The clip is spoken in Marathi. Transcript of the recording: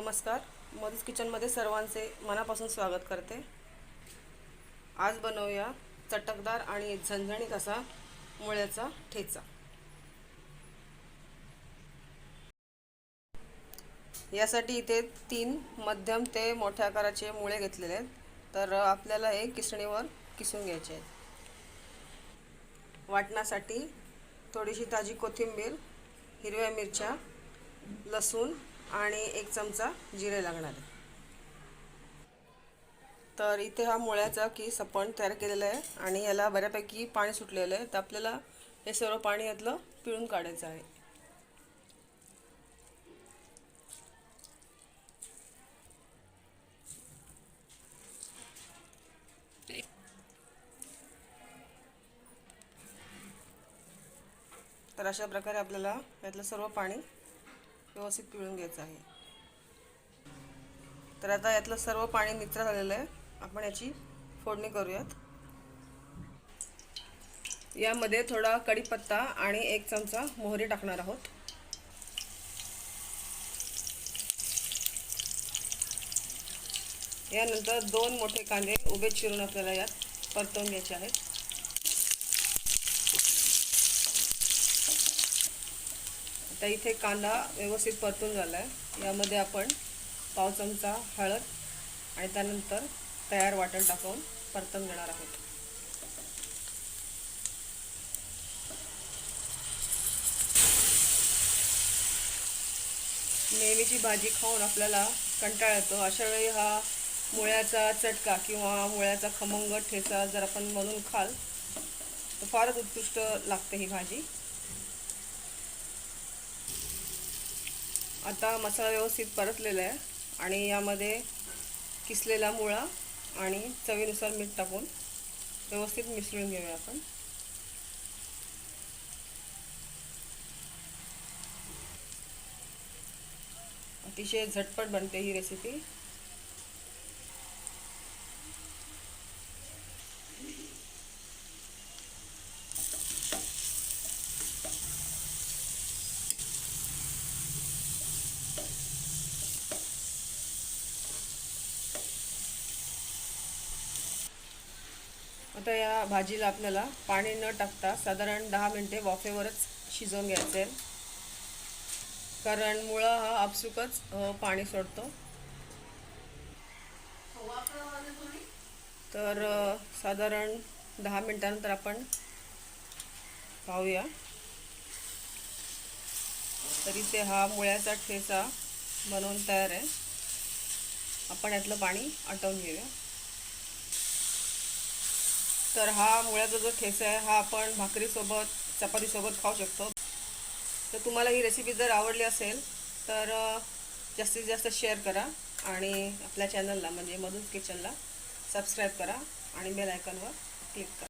नमस्कार. मधूस किचनमध्ये सर्वांचे मनापासून स्वागत करते. आज बनवूया चटकदार आणि झणझणीत असा मुळ्याचा ठेचा. यासाठी इथे तीन मध्यम ते मोठ्या आकाराचे मुळे घेतलेले आहेत. तर आपल्याला हे किसणीवर किसून घ्यायचे आहेत. वाटण्यासाठी थोडीशी ताजी कोथिंबीर हिरव्या मिरच्या लसूण आणि एक चमचा जिरे लागणार आहे. तर इथे हा मुळ्याचा की आपण तयार केलेला आहे आणि याला बऱ्यापैकी पाणी सुटलेलं आहे. तर आपल्याला हे सर्व पाणी यातलं पिळून काढायचं आहे. तर अशा प्रकारे आपल्याला यातलं सर्व पाणी व्यवस्थित पिळून घ्यायचं आहे. तर आता यातलं सर्व पाणी निचरा झालेलं आहे. आपण याची फोडणी करूयात. यामध्ये थोडा कढीपत्ता आणि एक चमचा मोहरी टाकणार आहोत. यानंतर दोन मोठे कांदे उभे चिरून आपल्याला यात परतवून घ्यायचे आहेत. आता इथे कांदा व्यवस्थित परतून झाला आहे यामध्ये आपण पाव चमचा हळद आणि त्यानंतर तयार वाटण टाकून परतून घेणार आहोत. नेहमीची भाजी खाऊन आपल्याला कंटाळा येतो. अशा वेळी हा मुळ्याचा चटका किंवा मुळ्याचा खमंग ठेचा जर आपण बनवून खाल तर फारच उत्कृष्ट लागते ही भाजी. आता मसाला व्यवस्थित परतलेला आहे आणि यामध्ये किसलेला मुळा आणि चवीनुसार मीठ टाकून व्यवस्थित मिसळून घेऊया आपण. अतिशय झटपट बनते ही रेसिपी आता या भाजीला आपल्याला पाणी न टाकता साधारण दहा मिनटे वाफेवरच शिजवून घ्यायचं. आहे कारण मुळा हा आपसुकच पाणी सोडतो. तर साधारण दहा मिनटानंतर आपण पाहूया. तरी ते हा मुळ्याचा ठेचा बनवून तयार आहे. आपण यातलं पाणी आटवून घेऊया. तर हा मुळ्याचा जो ठेचा आहे हा आपण भाकरीसोबत चपातीसोबत खाऊ शकतो. तर तुम्हाला ही रेसिपी जर आवडली असेल तर जास्तीत जास्त शेअर करा आणि आपल्या चॅनलला म्हणजे मधुस किचनला सबस्क्राईब करा आणि बेल आयकॉनवर क्लिक करा.